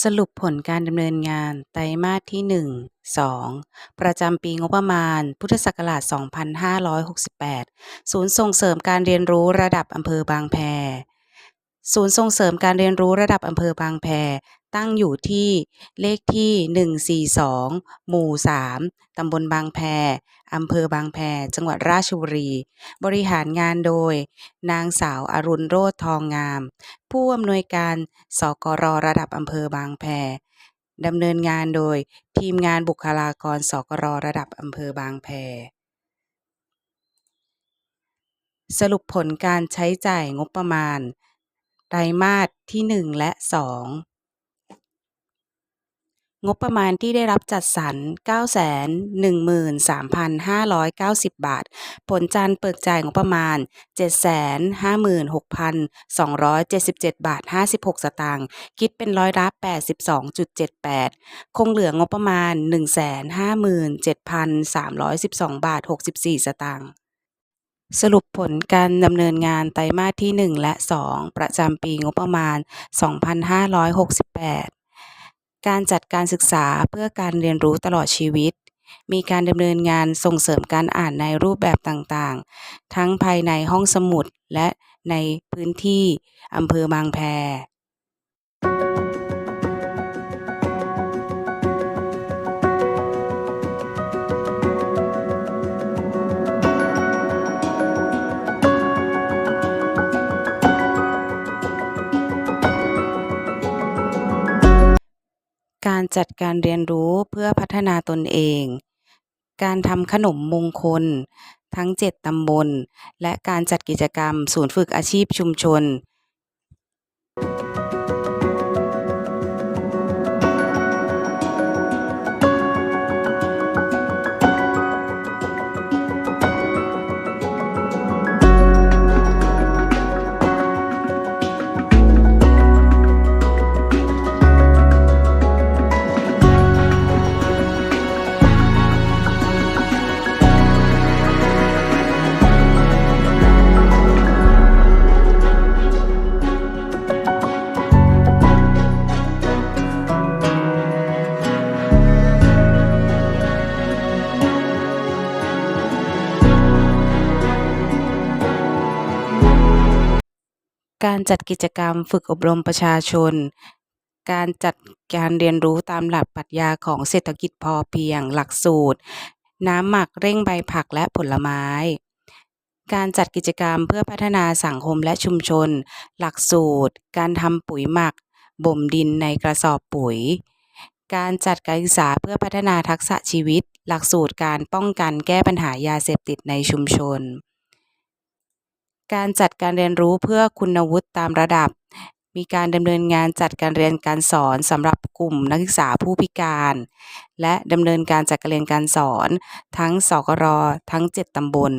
สรุปผลการดำเนินงานไตรมาสที่ 1 2 ประจำปีงบประมาณ พุทธศักราช 2568 ศูนย์ส่งเสริมการเรียนรู้ระดับอำเภอบางแพ ศูนย์ส่งเสริมการเรียนรู้ระดับอำเภอบางแพ ตั้งอยู่ที่เลขที่ 142 หมู่ 3 ตำบลบางแพ อำเภอบางแพ จังหวัดราชบุรี บริหารงานโดย นางสาวอรุณโรจน์ทองงาม ผู้อำนวยการสกรระดับอำเภอบางแพดำเนินงานโดยทีมงานบุคลากรสกรระดับอำเภอบางแพ สรุปผลการใช้จ่ายงบประมาณ ไตรมาสที่ 1 และ 2 งบประมาณที่ได้รับจัดสรร 913,590 บาท ผลการเบิกจ่ายงบประมาณ 756,277 บาท 56 สตางค์ คิดเป็นร้อยละ 82.78 คงเหลืองบประมาณ 157,312 บาท 64 สตางค์สรุปผลการดำเนินงานไตรมาสที่ 1 และ 2 ประจำปีงบประมาณ 2568 การจัดการศึกษาเพื่อการเรียนรู้ตลอดชีวิต มีการดำเนินงานส่งเสริมการอ่านในรูปแบบต่างๆ ทั้งภายในห้องสมุดและในพื้นที่อำเภอบางแพ จัดการเรียนรู้เพื่อพัฒนาตนเอง การทำขนมมงคล ทั้ง 7 ตำบล และการจัดกิจกรรม ศูนย์ฝึกอาชีพชุมชน การจัดกิจกรรมฝึกอบรมประชาชน การจัดการเรียนรู้ตามหลักปรัชญาของเศรษฐกิจพอเพียง หลักสูตร น้ำหมักเร่งใบผักและผลไม้ การจัดกิจกรรมเพื่อพัฒนาสังคมและชุมชน หลักสูตร การทำปุ๋ยหมัก บ่มดินในกระสอบปุ๋ย การจัดการศึกษาเพื่อพัฒนาทักษะชีวิต หลักสูตรการป้องกันแก้ปัญหายาเสพติดในชุมชน การจัดการเรียนรู้เพื่อคุณวุฒิตามระดับ มีการดำเนินงานจัดการเรียนการสอนสำหรับกลุ่มนักศึกษาผู้พิการ และดำเนินการจัดการเรียนการสอน ทั้งสกรทั้ง 7ตำบล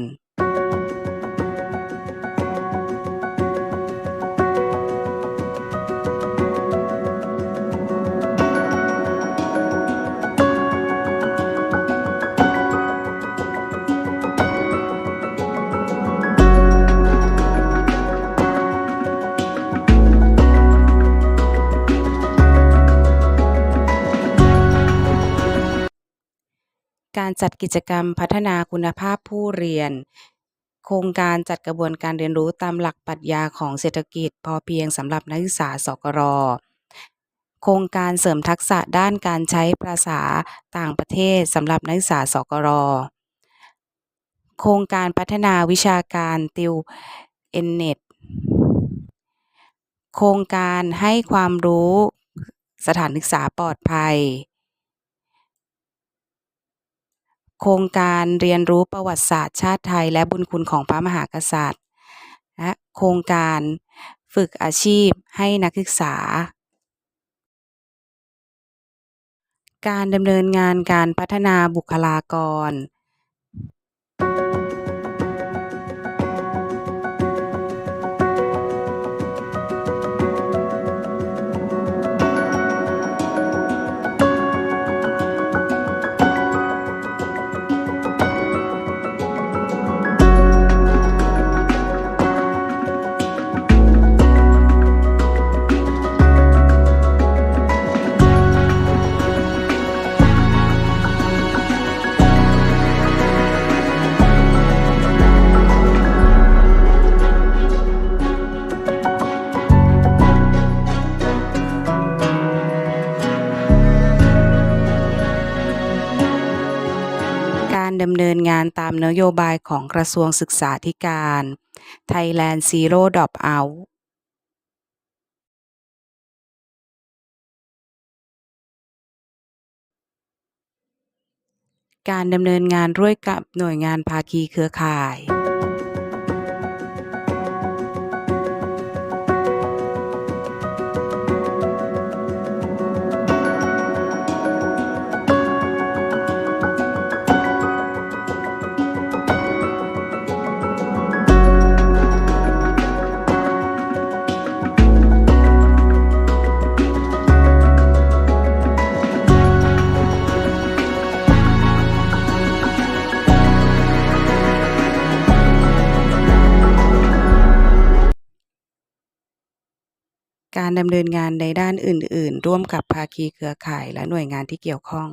การจัดกิจกรรมพัฒนาคุณภาพผู้เรียน โครงการจัดกระบวนการเรียนรู้ตามหลักปรัชญาของเศรษฐกิจ พอเพียงสำหรับนักศึกษาสกรโครงการเสริมทักษะด้านการใช้ภาษาต่างประเทศสำหรับนักศึกษาสกรโครงการพัฒนาวิชาการติวเอ็นเน็ตโครงการให้ความรู้สถานศึกษาปลอดภัย โครงการเรียนรู้ประวัติศาสตร์ชาติไทย และบุญคุณของพระมหากษัตริย์ และโครงการฝึกอาชีพให้นักศึกษา การดำเนินงานการพัฒนาบุคลากรำเนินงานตามนโยบายของกระทรวงศึกษาธิการ Thailand Zero Dropout การดำเนินงานร่วมกับหน่วยงานภาคีเครือข่าย การดำเนินงานในด้านอื่น ๆ ร่วมกับภาคีเครือข่ายและหน่วยงานที่เกี่ยวข้อง